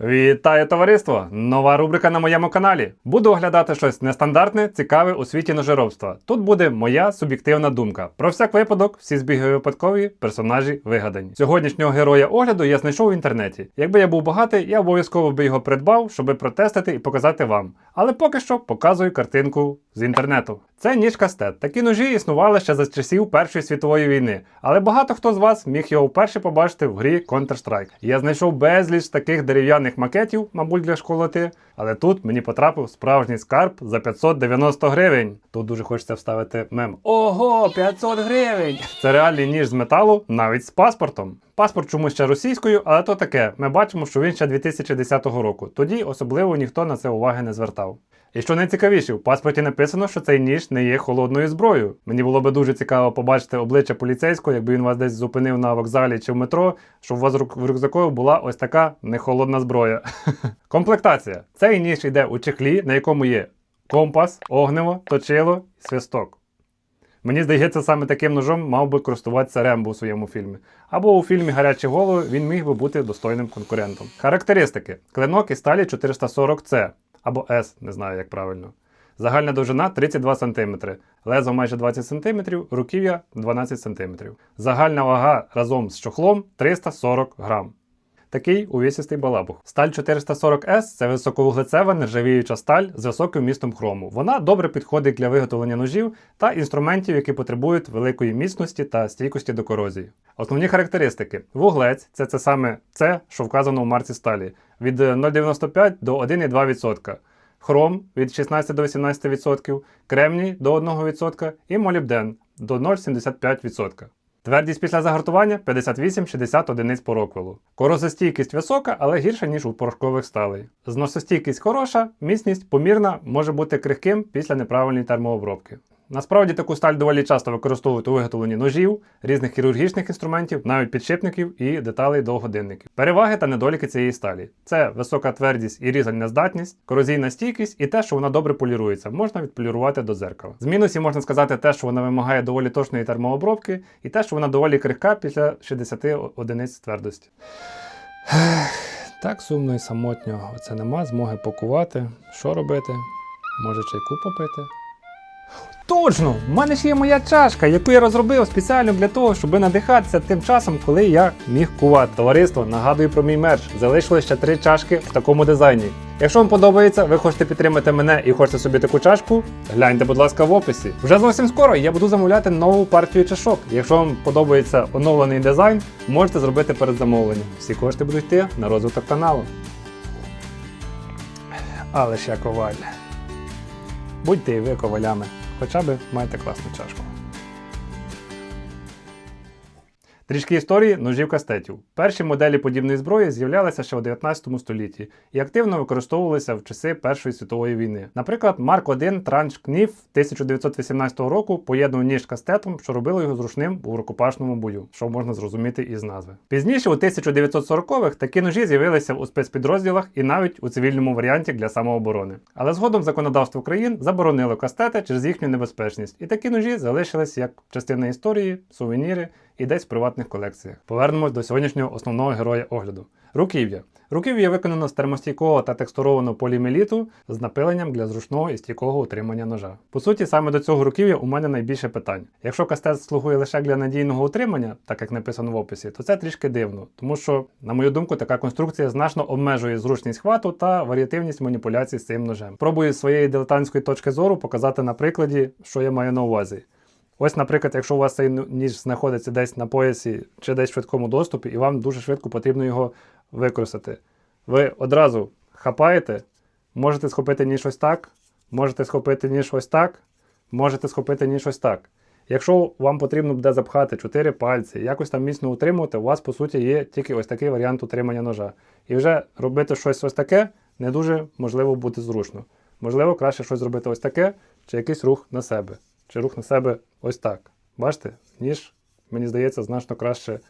Вітаю товариство! Нова рубрика на моєму каналі. Буду оглядати щось нестандартне, цікаве у світі ножеробства. Тут буде моя суб'єктивна думка. Про всяк випадок, всі збіги випадкові, персонажі вигадані. Сьогоднішнього героя огляду я знайшов в інтернеті. Якби я був багатий, я обов'язково би його придбав, щоб протестити і показати вам. Але поки що показую картинку з інтернету. Це ніж кастет. Такі ножі існували ще за часів Першої світової війни, але багато хто з вас міг його вперше побачити в грі Counter-Strike. Я знайшов безліч таких дерев'яних макетів, мабуть, для школоти, але тут мені потрапив справжній скарб за 590 гривень. Тут дуже хочеться вставити мем. Ого, 500 гривень! Це реальний ніж з металу, навіть з паспортом. Паспорт чомусь ще російською, але то таке. Ми бачимо, що він ще 2010 року. Тоді особливо ніхто на це уваги не звертав. І що найцікавіше, в паспорті написано, що цей ніж не є холодною зброєю. Мені було би дуже цікаво побачити обличчя поліцейського, якби він вас десь зупинив на вокзалі чи в метро, щоб у вас в рюкзаку була ось така нехолодна зброя. Комплектація. Цей ніж йде у чехлі, на якому є компас, огнево, точило свисток. Мені здається, саме таким ножом мав би користуватися Рембо у своєму фільмі. Або у фільмі Гарячі голови він міг би бути достойним конкурентом. Характеристики: клинок із сталі 440C або S, не знаю як правильно. Загальна довжина 32 см, лезо майже 20 см, руків'я 12 см. Загальна вага разом з чохлом 340 грам. Такий увісістий балабух. Сталь 440S це високовуглецева нержавіюча сталь з високим містом хрому. Вона добре підходить для виготовлення ножів та інструментів, які потребують великої міцності та стійкості до корозії. Основні характеристики: вуглець це це саме це, що вказано в марці сталі, від е, 0,95 до 1,2%. Хром від 16 до 18%, кремній до 1% і молібден до 0,75%. Твердість після загартування 58-60 одиниць по роквелу. Корозостійкість висока, але гірша, ніж у порошкових сталей. Зносостійкість хороша, міцність помірна, може бути крихким після неправильної термообробки. Насправді таку сталь доволі часто використовують у виготовленні ножів, різних хірургічних інструментів, навіть підшипників і деталей до годинників. Переваги та недоліки цієї сталі це висока твердість і різальна здатність, корозійна стійкість і те, що вона добре полірується, можна відполірувати до зеркала. З мінусів можна сказати те, що вона вимагає доволі точної термообробки, і те, що вона доволі крихка після 60 одиниць твердості. Так сумно і самотньо. Оце нема змоги пакувати. Що робити? Може чайку попити? Точно! В мене ж є моя чашка, яку я розробив спеціально для того, щоб надихатися тим часом, коли я міг кувати. Товариство, нагадую про мій мерч. Залишилось ще три чашки в такому дизайні. Якщо вам подобається, ви хочете підтримати мене і хочете собі таку чашку, гляньте, будь ласка, в описі. Вже зовсім скоро я буду замовляти нову партію чашок. Якщо вам подобається оновлений дизайн, можете зробити передзамовлення. Всі кошти будуть йти на розвиток каналу. Але я коваль. Будьте і ви ковалями. Хоча б маєте класну чашку. Трішки історії ножів кастетів. Перші моделі подібної зброї з'являлися ще у 19 столітті і активно використовувалися в часи Першої світової війни. Наприклад, Марк 1 Транч Кнів 1918 року поєднував ніж кастетом, що робило його зручним у рукопашному бою, що можна зрозуміти із назви. Пізніше, у 1940-х, такі ножі з'явилися у спецпідрозділах і навіть у цивільному варіанті для самооборони. Але згодом законодавство країн заборонило кастети через їхню небезпечність, і такі ножі залишились як частина історії, сувеніри і десь в приватних колекціях. Повернемось до сьогоднішнього основного героя огляду. Руків'я. Руків'я виконано з термостійкого та текстурованого полімеліту з напиленням для зручного і стійкого утримання ножа. По суті, саме до цього руків'я у мене найбільше питань. Якщо кастет слугує лише для надійного утримання, так як написано в описі, то це трішки дивно, тому що, на мою думку, така конструкція значно обмежує зручність хвату та варіативність маніпуляцій з цим ножем. Пробую з своєї дилетантської точки зору показати на прикладі, що я маю на увазі. Ось, наприклад, якщо у вас цей ніж знаходиться десь на поясі чи десь в швидкому доступі, і вам дуже швидко потрібно його використати. Ви одразу хапаєте, можете схопити ніж ось так, можете схопити ніж ось так, можете схопити ніж ось так. Якщо вам потрібно буде запхати 4 пальці, якось там міцно утримувати, у вас по суті є тільки ось такий варіант утримання ножа. І вже робити щось ось таке не дуже можливо буде зручно. Можливо, краще щось зробити ось таке, чи якийсь рух на себе чи рух на себе ось так. Бачите, ніж, мені здається, значно краще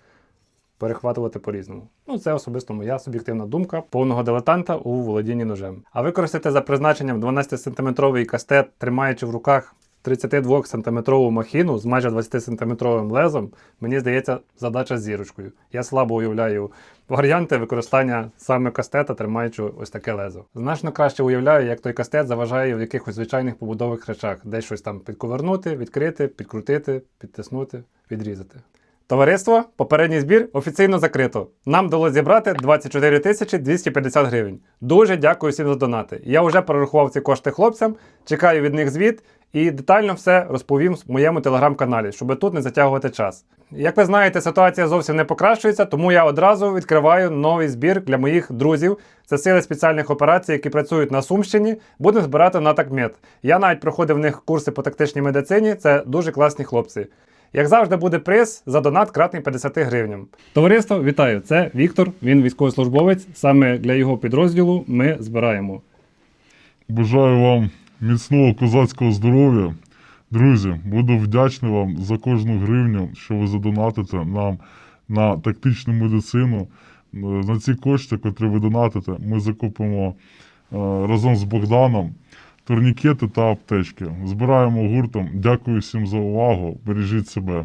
перехватувати по-різному. Ну, це особисто моя суб'єктивна думка повного дилетанта у володінні ножем. А використати за призначенням 12-сантиметровий кастет, тримаючи в руках 32 сантиметрову махіну з майже 20 сантиметровим лезом, мені здається, задача з зірочкою. Я слабо уявляю варіанти використання саме кастета, тримаючи ось таке лезо. Значно краще уявляю, як той кастет заважає в якихось звичайних побудових речах, десь щось там підковернути, відкрити, підкрутити, підтиснути, відрізати. Товариство, попередній збір офіційно закрито. Нам вдалося зібрати 24 тисячі 250 гривень. Дуже дякую всім за донати. Я вже перерахував ці кошти хлопцям, чекаю від них звіт і детально все розповім в моєму телеграм-каналі, щоб тут не затягувати час. Як ви знаєте, ситуація зовсім не покращується, тому я одразу відкриваю новий збір для моїх друзів. Це сили спеціальних операцій, які працюють на Сумщині. Будемо збирати на такмет. Я навіть проходив в них курси по тактичній медицині. Це дуже класні хлопці. Як завжди, буде приз за донат кратний 50 гривням. Товариство, вітаю! Це Віктор, він військовослужбовець. Саме для його підрозділу ми збираємо. Бажаю вам міцного козацького здоров'я. Друзі, буду вдячний вам за кожну гривню, що ви задонатите нам на тактичну медицину. На ці кошти, котрі ви донатите, ми закупимо е, разом з Богданом турнікети та аптечки. Збираємо гуртом. Дякую всім за увагу. Бережіть себе.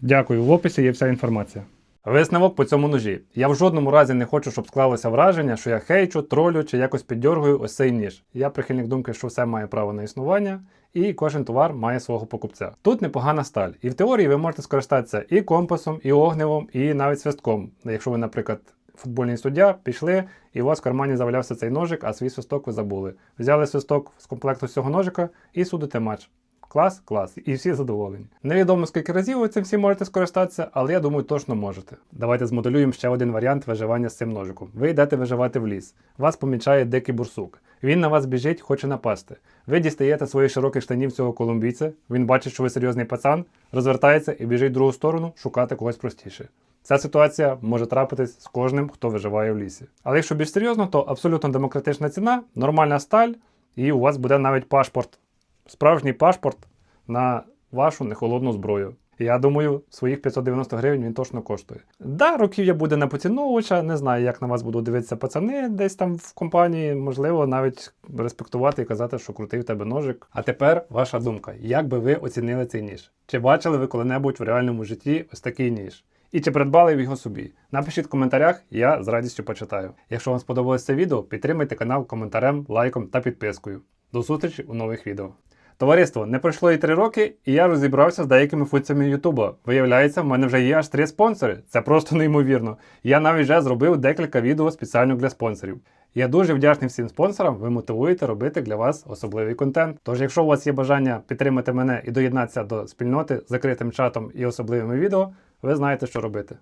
Дякую, в описі є вся інформація. Висновок по цьому ножі. Я в жодному разі не хочу, щоб склалося враження, що я хейчу, тролю чи якось піддьоргую ось цей ніж. Я прихильник думки, що все має право на існування, і кожен товар має свого покупця. Тут непогана сталь, і в теорії ви можете скористатися і компасом, і огневом, і навіть свистком. Якщо ви, наприклад, футбольний суддя, пішли, і у вас в кармані завалявся цей ножик, а свій свисток ви забули. Взяли свисток з комплекту цього ножика і судите матч. Клас, клас, і всі задоволені. Невідомо скільки разів ви цим всім можете скористатися, але я думаю, точно можете. Давайте змоделюємо ще один варіант виживання з цим ножиком. Ви йдете виживати в ліс. Вас помічає дикий бурсук. Він на вас біжить, хоче напасти. Ви дістаєте своїх широких штанів цього колумбійця. Він бачить, що ви серйозний пацан, розвертається і біжить в другу сторону шукати когось простіше. Ця ситуація може трапитись з кожним, хто виживає в лісі. Але якщо більш серйозно, то абсолютно демократична ціна, нормальна сталь, і у вас буде навіть пашпорт справжній пашпорт на вашу нехолодну зброю. Я думаю, своїх 590 гривень він точно коштує. Да, руків'я буде на поціновувача, не знаю, як на вас будуть дивитися пацани десь там в компанії, можливо, навіть респектувати і казати, що крутий в тебе ножик. А тепер ваша думка, як би ви оцінили цей ніж? Чи бачили ви коли-небудь в реальному житті ось такий ніж? І чи придбали ви його собі? Напишіть в коментарях, я з радістю почитаю. Якщо вам сподобалось це відео, підтримайте канал коментарем, лайком та підпискою. До зустрічі у нових відео. Товариство, не пройшло і три роки, і я розібрався з деякими функціями Ютуба. Виявляється, в мене вже є аж три спонсори. Це просто неймовірно. Я навіть вже зробив декілька відео спеціально для спонсорів. Я дуже вдячний всім спонсорам, ви мотивуєте робити для вас особливий контент. Тож, якщо у вас є бажання підтримати мене і доєднатися до спільноти з закритим чатом і особливими відео, ви знаєте, що робити.